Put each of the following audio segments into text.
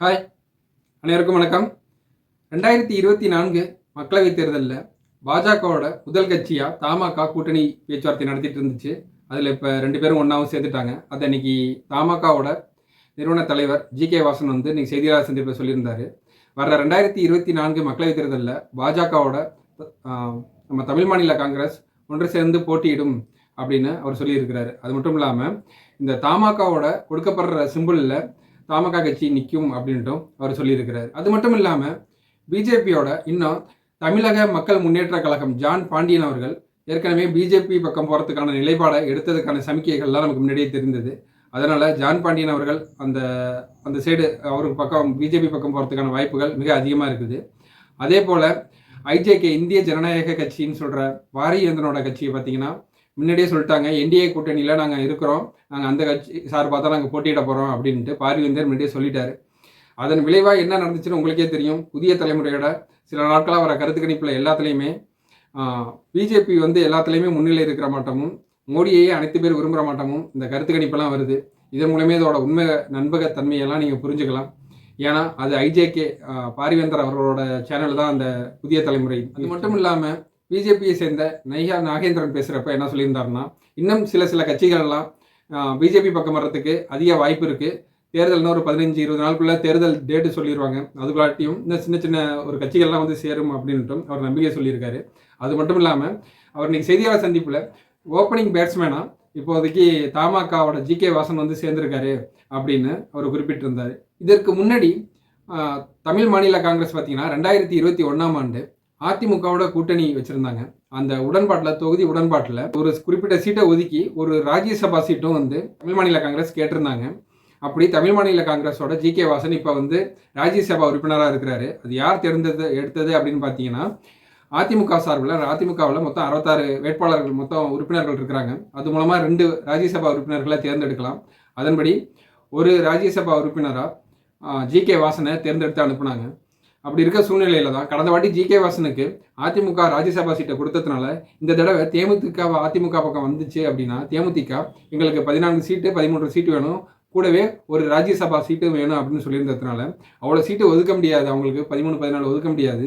Hi அனைவருக்கும் வணக்கம். ரெண்டாயிரத்தி இருபத்தி நான்கு மக்களவைத் தேர்தலில் பாஜகவோட முதல் கட்சியாக தமாக கூட்டணி பேச்சுவார்த்தை நடத்திட்டு இருந்துச்சு. அதில் இப்போ ரெண்டு பேரும் ஒன்றாவும் சேர்த்துட்டாங்க அதை இன்னைக்கு தமாகாவோட நிறுவன தலைவர் ஜி கே வாசன் வந்து இன்னைக்கு செய்தியாளர் சந்திப்பில் சொல்லியிருந்தார். வர ரெண்டாயிரத்தி இருபத்தி நான்கு மக்களவைத் தேர்தலில் பாஜகவோட நம்ம தமிழ் மாநில காங்கிரஸ் ஒன்று சேர்ந்து போட்டியிடும் அப்படின்னு அவர் சொல்லியிருக்கிறாரு. அது மட்டும் இல்லாமல் இந்த தமாகாவோட கொடுக்கப்படுற சிம்பிளில் தமாக கட்சி நிற்கும் அப்படின்ட்டும் அவர் சொல்லியிருக்கிறார். அது மட்டும் இல்லாமல் பிஜேபியோட இன்னும் தமிழக மக்கள் முன்னேற்ற கழகம் ஜான் பாண்டியன் அவர்கள் ஏற்கனவே பிஜேபி பக்கம் போகிறதுக்கான நிலைப்பாடை எடுத்ததுக்கான சமிக்கைகள்லாம் நமக்கு முன்னாடியே தெரிந்தது. அதனால் ஜான் பாண்டியன் அவர்கள் அந்த அந்த சைடு அவருக்கு பக்கம் பிஜேபி பக்கம் போகிறதுக்கான வாய்ப்புகள் மிக அதிகமாக இருக்குது. அதே போல் ஐஜேகே இந்திய ஜனநாயக கட்சின்னு சொல்கிற வாரியந்திரனோட கட்சியை பார்த்தீங்கன்னா முன்னாடியே சொல்லிட்டாங்க என்டிஏ கூட்டணியில் நாங்கள் இருக்கிறோம். நாங்கள் அந்த கட்சி சார்பாக தான் நாங்கள் போட்டியிட போகிறோம் அப்படின்ட்டு பாரிவேந்தர் முன்னாடியே சொல்லிட்டாரு. அதன் விளைவாக என்ன நடந்துச்சுன்னு உங்களுக்கே தெரியும். புதிய தலைமுறையோட சில நாட்களாக வர கருத்து கணிப்பில் எல்லாத்துலேயுமே பிஜேபி வந்து எல்லாத்துலேயுமே முன்னிலை இருக்கிற மாட்டமும் மோடியையே அனைத்து பேர் விரும்புகிற மாட்டமும் இந்த கருத்து கணிப்பெல்லாம் வருது. இதன் மூலமே இதோட உண்மை நண்பகத்தன்மையெல்லாம் நீங்கள் புரிஞ்சுக்கலாம். ஏன்னா அது ஐஜேகே பாரிவேந்தர் அவர்களோட சேனல் தான் அந்த புதிய தலைமுறை. அது மட்டும் இல்லாமல் பிஜேபியை சேர்ந்த நைகா நாகேந்திரன் பேசுகிறப்ப என்ன சொல்லியிருந்தாருன்னா இன்னும் சில சில கட்சிகள்லாம் பிஜேபி பக்கம் வர்றதுக்கு அதிக வாய்ப்பு இருக்குது தேர்தல்னா ஒரு பதினஞ்சு இருபது நாளுக்குள்ளே தேர்தல் டேட்டு சொல்லிடுவாங்க அதுக்குள்ளாட்டியும் இந்த சின்ன சின்ன ஒரு கட்சிகள்லாம் வந்து சேரும் அப்படின்ட்டும் அவர் நம்பிக்கை சொல்லியிருக்காரு. அது மட்டும் இல்லாமல் அவர் இன்னைக்கு செய்தியாளர் சந்திப்பில் ஓப்பனிங் பேட்ஸ்மேனாக இப்போதைக்கு தமாகாவோட ஜி கே வாசன் வந்து சேர்ந்திருக்காரு அப்படின்னு அவர் குறிப்பிட்டிருந்தார். இதற்கு முன்னாடி தமிழ் மாநில காங்கிரஸ் பார்த்தீங்கன்னா ரெண்டாயிரத்தி இருபத்தி ஒன்றாம் ஆண்டு அதிமுகவோட கூட்டணி வச்சுருந்தாங்க. அந்த உடன்பாட்டில் தொகுதி உடன்பாட்டில் ஒரு குறிப்பிட்ட சீட்டை ஒதுக்கி ஒரு ராஜ்யசபா சீட்டும் வந்து தமிழ் மாநில காங்கிரஸ் கேட்டிருந்தாங்க. அப்படி தமிழ் மாநில காங்கிரஸோட ஜி கே வாசன் இப்போ வந்து ராஜ்யசபா உறுப்பினராக இருக்கிறாரு. அது யார் தேர்ந்தது எடுத்தது அப்படின்னு பார்த்தீங்கன்னா அதிமுக சார்பில் அதிமுகவில் மொத்தம் அறுபத்தாறு வேட்பாளர்கள் மொத்தம் உறுப்பினர்கள் இருக்கிறாங்க. அது மூலமாக ரெண்டு ராஜ்யசபா உறுப்பினர்களை தேர்ந்தெடுக்கலாம். அதன்படி ஒரு ராஜ்யசபா உறுப்பினராக ஜி கே வாசனை தேர்ந்தெடுத்து அனுப்புனாங்க. அப்படி இருக்க சூழ்நிலையில தான் கடந்த வாட்டி ஜி கே வாசனுக்கு அதிமுக ராஜ்யசபா சீட்டை கொடுத்ததுனால இந்த தடவை தேமுதிக அதிமுக பக்கம் வந்துச்சு அப்படின்னா தேமுதிக எங்களுக்கு பதினான்கு சீட்டு பதிமூன்று சீட்டு வேணும். கூடவே ஒரு ராஜ்யசபா சீட்டு வேணும் அப்படின்னு சொல்லியிருந்ததுனால அவ்வளோ சீட்டு ஒதுக்க முடியாது. அவங்களுக்கு பதிமூணு பதினாலு ஒதுக்க முடியாது.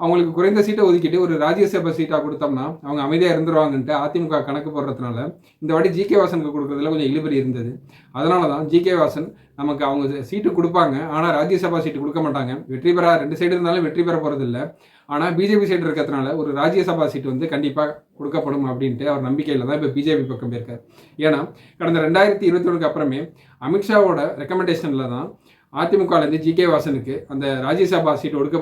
அவங்களுக்கு குறைந்த சீட்டை ஒதுக்கிட்டு ஒரு ராஜ்யசபா சீட்டாக கொடுத்தோம்னா அவங்க அமைதியாக இருந்துருவாங்கன்ட்டு அதிமுக கணக்கு போடுறதுனால இந்த வாட்டி ஜி கே வாசனுக்கு கொடுக்குறதுல கொஞ்சம் இழுபறி இருந்தது. அதனால தான் ஜி கே வாசன் நமக்கு அவங்க சீட்டு கொடுப்பாங்க. ஆனால் ராஜ்யசபா சீட்டு கொடுக்க மாட்டாங்க. வெற்றி பெற ரெண்டு சைடு இருந்தாலும் வெற்றி பெற போகிறதில்ல ஆனால் பிஜேபி சைடு இருக்கிறதுனால ஒரு ராஜ்யசபா சீட்டு வந்து கண்டிப்பாக கொடுக்கப்படும் அப்படின்ட்டு அவர் நம்பிக்கையில் தான் இப்போ பிஜேபி பக்கம் போயிருக்கார். ஏன்னா கடந்த ரெண்டாயிரத்தி இருபத்தி ஒன்றுக்கு அப்புறமே அமித்ஷாவோட ரெக்கமெண்டேஷனில் தான் அதிமுகலேருந்து ஜி கே வாசனுக்கு அந்த ராஜ்யசபா சீட் ஒடுக்க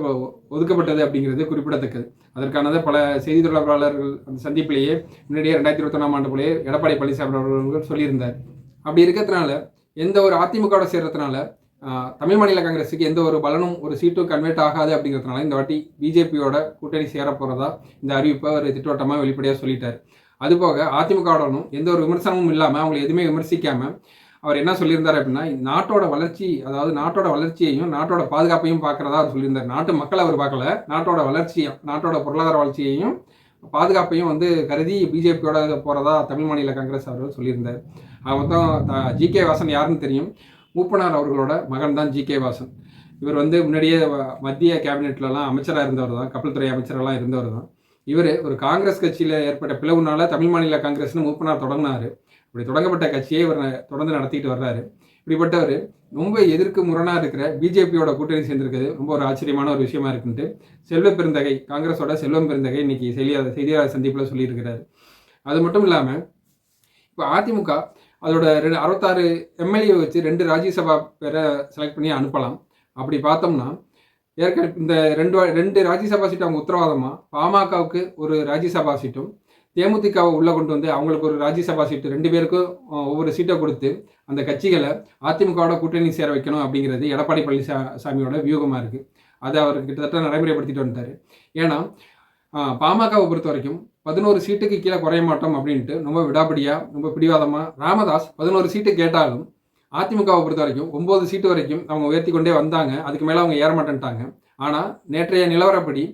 ஒதுக்கப்பட்டது அப்படிங்கிறது குறிப்பிடத்தக்கது. அதற்கானது பல செய்தி தொடர்பாளர்கள் அந்த சந்திப்பிலேயே முன்னாடியே ரெண்டாயிரத்தி இருபத்தொன்னாம் ஆண்டு போலேயே எடப்பாடி பழனிசாமி அவர்கள் சொல்லியிருந்தார். அப்படி இருக்கிறதுனால எந்த ஒரு அதிமுகவோட சேர்றதுனால தமிழ் மாநில காங்கிரஸுக்கு எந்த ஒரு பலனும் ஒரு சீட்டும் கன்வெர்ட் ஆகாது அப்படிங்கிறதுனால இந்த வாட்டி பிஜேபியோட கூட்டணி சேர போகிறதா இந்த அறிவிப்பை அவர் திட்டவட்டமாக வெளிப்படையாக சொல்லிட்டார். அதுபோக அதிமுகவுடனும் எந்த ஒரு விமர்சனமும் இல்லாமல் அவங்களை எதுவுமே விமர்சிக்காமல் அவர் என்ன சொல்லியிருந்தார் அப்படின்னா நாட்டோட வளர்ச்சி அதாவது நாட்டோட வளர்ச்சியையும் நாட்டோட பாதுகாப்பையும் பார்க்குறதா அவர் சொல்லியிருந்தார். நாட்டு மக்களை அவர் பார்க்கல. நாட்டோட வளர்ச்சியும் நாட்டோட பொருளாதார வளர்ச்சியையும் பாதுகாப்பையும் வந்து கருதி பிஜேபியோட போகிறதா தமிழ் மாநில காங்கிரஸ் அவர் சொல்லியிருந்தார். அவர் மொத்தம் ஜி கே வாசன் யாருன்னு தெரியும்? மூப்பனார் அவர்களோட மகன் தான் ஜி கே வாசன். இவர் வந்து முன்னாடியே மத்திய கேபினெட்லலாம் அமைச்சராக இருந்தவர் தான் கப்பல்துறை அமைச்சரெல்லாம் இருந்தவர் தான். இவர் ஒரு காங்கிரஸ் கட்சியில் ஏற்பட்ட பிளவுனால தமிழ் மாநில காங்கிரஸ்னு மூப்பனார் தொடங்கினார். இப்படி தொடங்கப்பட்ட கட்சியை இவர் தொடர்ந்து நடத்திட்டு வர்றாரு. இப்படிப்பட்டவர் ரொம்ப எதிர்க்கு முரணாக இருக்கிற பிஜேபியோட கூட்டணி சேர்ந்திருக்கிறது ரொம்ப ஒரு ஆச்சரியமான ஒரு விஷயமா இருக்குன்ட்டு செல்வ பெருந்தகை காங்கிரஸோட செல்வம் பெருந்தகை இன்னைக்கு செய்தியாளர் செய்தியாளர் சந்திப்பில் சொல்லியிருக்கிறாரு. அது மட்டும் இல்லாமல் இப்போ அதிமுக அதோட ரெண்டு அறுபத்தாறு எம்எல்ஏ வச்சு ரெண்டு ராஜ்யசபா பேரை செலக்ட் பண்ணி அனுப்பலாம். அப்படி பார்த்தோம்னா ஏற்கனவே இந்த ரெண்டு வா- ரெண்டு ராஜ்யசபா சீட்டு அவங்க உத்தரவாதமாக பாமகவுக்கு ஒரு ராஜ்யசபா சீட்டும் தேமுதிகவை உள்ளே கொண்டு வந்து அவங்களுக்கு ஒரு ராஜ்யசபா சீட்டு ரெண்டு பேருக்கும் ஒவ்வொரு சீட்டை கொடுத்து அந்த கட்சிகளை அதிமுகவோட கூட்டணி சேர வைக்கணும் அப்படிங்கிறது எடப்பாடி பழனிசாமியோட வியூகமாக இருக்குது அதை அவர் கிட்டத்தட்ட நடைமுறைப்படுத்திட்டு வந்துட்டார். ஏன்னா பாமகவை பொறுத்த வரைக்கும் பதினோரு சீட்டுக்கு கீழே குறைய மாட்டோம் அப்படின்ட்டு ரொம்ப விடாப்பிடியாக ரொம்ப பிடிவாதமாக ராமதாஸ் பதினோரு சீட்டு கேட்டாலும் அதிமுகவை பொறுத்த வரைக்கும் ஒம்பது சீட்டு வரைக்கும் அவங்க உயர்த்தி கொண்டே வந்தாங்க. அதுக்கு மேலே அவங்க ஏற மாட்டேன்ட்டாங்க. ஆனால் நேற்றைய நிலவரப்படி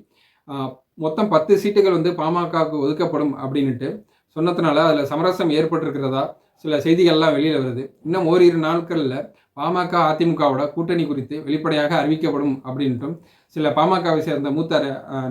மொத்தம் பத்து சீட்டுகள் வந்து பாமகவுக்கு ஒதுக்கப்படும் அப்படின்ட்டு சொன்னதுனால அதில் சமரசம் ஏற்பட்டிருக்கிறதா சில செய்திகள்லாம் வெளியில் வருது. இன்னும் ஓரிரு நாட்களில் பாமக அதிமுகவோட கூட்டணி குறித்து வெளிப்படையாக அறிவிக்கப்படும் அப்படின்ட்டும் சில பாமகவை சேர்ந்த மூத்த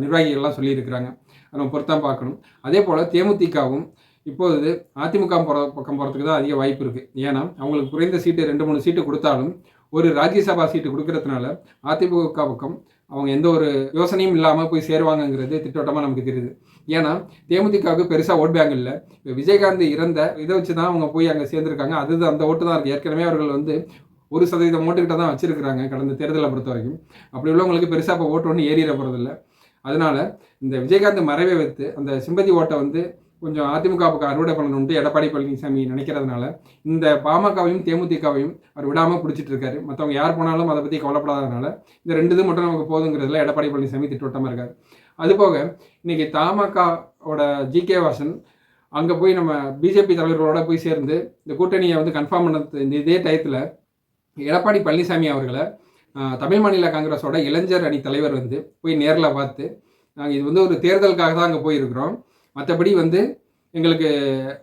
நிர்வாகிகள்லாம் சொல்லியிருக்கிறாங்க. நம்ம பொறுத்தான் பார்க்கணும். அதே போல் தேமுதிகவும் இப்போது அதிமுக போகிற பக்கம் போகிறதுக்கு தான் அதிக வாய்ப்பு இருக்குது ஏன்னா அவங்களுக்கு குறைந்த சீட்டு ரெண்டு மூணு சீட்டு கொடுத்தாலும் ஒரு ராஜ்யசபா சீட்டு கொடுக்கறதுனால அதிமுக பக்கம் அவங்க எந்த ஒரு யோசனையும் இல்லாமல் போய் சேருவாங்கங்கிறது திட்டவட்டமாக நமக்கு தெரியுது. ஏன்னா தேமுதிகவுக்கு பெருசாக ஓட் பேங்க் இல்லை. இப்போ விஜயகாந்த் இறந்த இதை வச்சு தான் அவங்க போய் அங்கே சேர்ந்துருக்காங்க. அது அந்த ஓட்டு தான் இருக்குது ஏற்கனவே அவர்கள் வந்து ஒரு சதவீதம் ஓட்டுக்கிட்ட தான் வச்சிருக்கிறாங்க கடந்த தேர்தலை பொறுத்த வரைக்கும். அப்படி உள்ளவங்களுக்கு பெருசாக இப்போ ஓட்டு ஒன்று ஏறிட போகிறதில்ல அதனால் இந்த விஜயகாந்த் மறைவை வைத்து அந்த சிம்பதி ஓட்டை வந்து கொஞ்சம் அதிமுக பக்கம் அறுவடை பண்ணணும்ட்டு எடப்பாடி பழனிசாமி நினைக்கிறதுனால இந்த பாமகவையும் தேமுதிகவையும் அவர் விடாமல் பிடிச்சிட்டு இருக்காரு. மற்றவங்க யார் போனாலும் அதை பற்றி கவலைப்படாதனால இந்த ரெண்டு இது மட்டும் நமக்கு போதுங்கிறதுல எடப்பாடி பழனிசாமி திட்டவட்டமாக இருக்காரு. அதுபோக இன்னைக்கு தமாகாவோட ஜி கே வாசன் அங்கே போய் நம்ம பிஜேபி தலைவர்களோட போய் சேர்ந்து இந்த கூட்டணியை வந்து கன்ஃபார்ம் பண்ணது இந்த இதே டயத்தில் எடப்பாடி பழனிசாமி அவர்களை தமிழ் மாநில காங்கிரஸோட இளைஞர் அணி தலைவர் வந்து போய் நேரில் பார்த்து நாங்கள் இது வந்து ஒரு தேர்தலுக்காக தான் அங்கே போயிருக்கிறோம். மற்றபடி வந்து எங்களுக்கு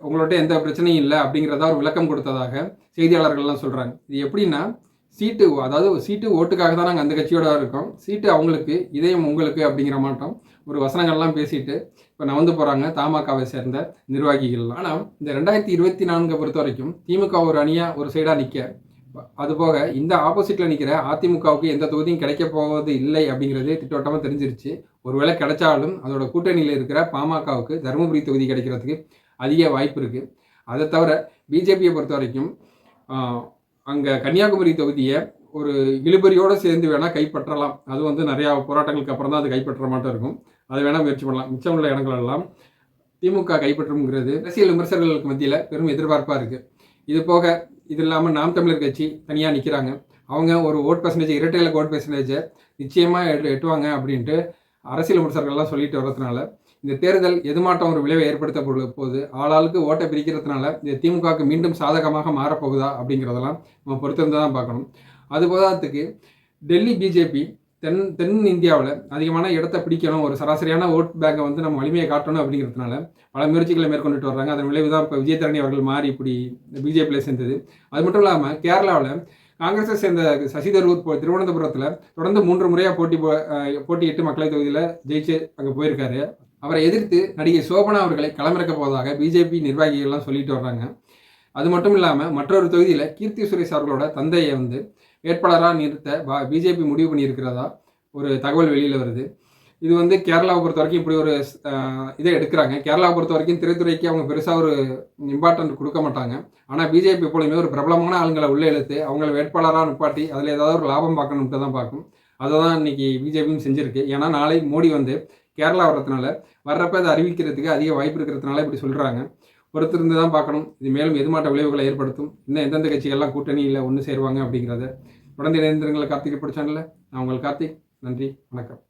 உங்கள்ட்ட எந்த பிரச்சனையும் இல்லை அப்படிங்கிறதா ஒரு விளக்கம் கொடுத்ததாக செய்தியாளர்கள்லாம் சொல்கிறாங்க இது எப்படின்னா சீட்டு அதாவது சீட்டு ஓட்டுக்காக தான் நாங்கள் அந்த கட்சியோட இருக்கோம். சீட்டு அவங்களுக்கு இதயம் உங்களுக்கு அப்படிங்கிற மாட்டோம் ஒரு வசனங்கள்லாம் பேசிட்டு இப்போ நவந்து போகிறாங்க தமாகாவை சேர்ந்த நிர்வாகிகள் ஆனால் இந்த ரெண்டாயிரத்தி இருபத்தி நான்கை பொறுத்த வரைக்கும் திமுக ஒரு அணியாக ஒரு சைடாக நிற்க அதுபோக இந்த ஆப்போசிட்டில் நிற்கிற அதிமுகவுக்கு எந்த தொகுதியும் கிடைக்க போவது இல்லை அப்படிங்கிறது திட்டவட்டமாக தெரிஞ்சிருச்சு. ஒருவேளை கிடைச்சாலும் அதோட கூட்டணியில் இருக்கிற பாமகவுக்கு தருமபுரி தொகுதி கிடைக்கிறதுக்கு அதிக வாய்ப்பு இருக்குது அதை தவிர பிஜேபியை பொறுத்த வரைக்கும் அங்கே கன்னியாகுமரி தொகுதியை ஒரு இழுபறியோடு சேர்ந்து வேணால் கைப்பற்றலாம். அது வந்து நிறையா போராட்டங்களுக்கு அப்புறம் தான் அது கைப்பற்ற மாட்டோம் இருக்கும். அதை வேணால் முயற்சி பண்ணலாம். மிச்சம் உள்ள இடங்களெல்லாம் திமுக கைப்பற்றும்ங்கிறது அரசியல் விமர்சகர்களுக்கு மத்தியில் பெரும் எதிர்பார்ப்பாக இருக்குது இது போக இது இல்லாமல் நாம் தமிழர் கட்சி தனியாக நிற்கிறாங்க அவங்க ஒரு ஓட் பர்சன்டேஜ் இரட்டையில ஓட் பர்சன்டேஜை நிச்சயமாக எட்டு எட்டுவாங்க அப்படின்ட்டு அரசியல் விமர்சகர்கள்லாம் சொல்லிட்டு வர்றதுனால இந்த தேர்தல் எதுமாட்டம் ஒரு விளைவை ஏற்படுத்த போது ஆளாளுக்கு ஓட்டை பிரிக்கிறதுனால இந்த திமுகவுக்கு மீண்டும் சாதகமாக மாறப்போகுதா அப்படிங்கிறதெல்லாம் நம்ம பொறுத்திருந்து தான் பார்க்கணும். அது போதாத்துக்கு டெல்லி பிஜேபி தென் தென் இந்தியாவில் அதிகமான இடத்த பிடிக்கணும். ஒரு சராசரியான ஓட் பேங்கை வந்து நம்ம வலிமையை காட்டணும் அப்படிங்கிறதுனால பல முயற்சிகளை மேற்கொண்டுட்டு வர்றாங்க. அதன் விளைவு தான் இப்போ விஜயதரணி அவர்கள் மாறி இப்படி பிஜேபியில் சேர்ந்தது. அது மட்டும் இல்லாமல் கேரளாவில் காங்கிரஸை சேர்ந்த சசிதரூர் போ- திருவனந்தபுரத்தில் தொடர்ந்து மூன்று முறையாக போட்டி போ- போட்டியிட்டு மக்களவைத் தொகுதியில் ஜெயிச்சு அங்கே போயிருக்காரு. அவரை எதிர்த்து நடிகை சோபனா அவர்களை களமிறக்க போவதாக பிஜேபி நிர்வாகிகள்லாம் சொல்லிட்டு வர்றாங்க. அது மட்டும் இல்லாமல் மற்றொரு தொகுதியில் கீர்த்தி சுரேஷ் அவர்களோட தந்தையை வந்து வேட்பாளராக நிறுத்த பிஜேபி முடிவு பண்ணியிருக்கிறதா? ஒரு தகவல் வெளியில் வருது. இது வந்து கேரளாவை பொறுத்த வரைக்கும் இப்படி ஒரு இதை எடுக்கிறாங்க. கேரளாவை பொறுத்த வரைக்கும் திரைத்துறைக்கு அவங்க பெருசாக ஒரு இம்பார்ட்டன்ட் கொடுக்க மாட்டாங்க. ஆனால் பிஜேபி எப்பொழுதுமே ஒரு பிரபலமான ஆளுங்களை உள்ளே இழுத்து அவங்கள வேட்பாளராக நிப்பாட்டி அதில் ஏதாவது ஒரு லாபம் பார்க்கணும்ட்டு தான் பார்க்கும். அதை தான் இன்னைக்கு பிஜேபியும் செஞ்சுருக்கு. ஏன்னா நாளை மோடி வந்து கேரளா வர்றதுனால வர்றப்ப அதை அறிவிக்கிறதுக்கு அதிக வாய்ப்பு இருக்கிறதுனால இப்படி சொல்கிறாங்க பொறுத்திருந்து தான் பார்க்கணும். இது மேலும் எதுமாட்ட விளைவுகளை ஏற்படுத்தும்? இன்னும் எந்தெந்த கட்சிகள்லாம் கூட்டணியில் ஒன்று சேருவாங்க அப்படிங்கிறத தொடர்ந்து இணைந்திருங்களை கார்த்திகை படிச்சாங்கல்ல நான் உங்கள் கார்த்திக். நன்றி. வணக்கம்.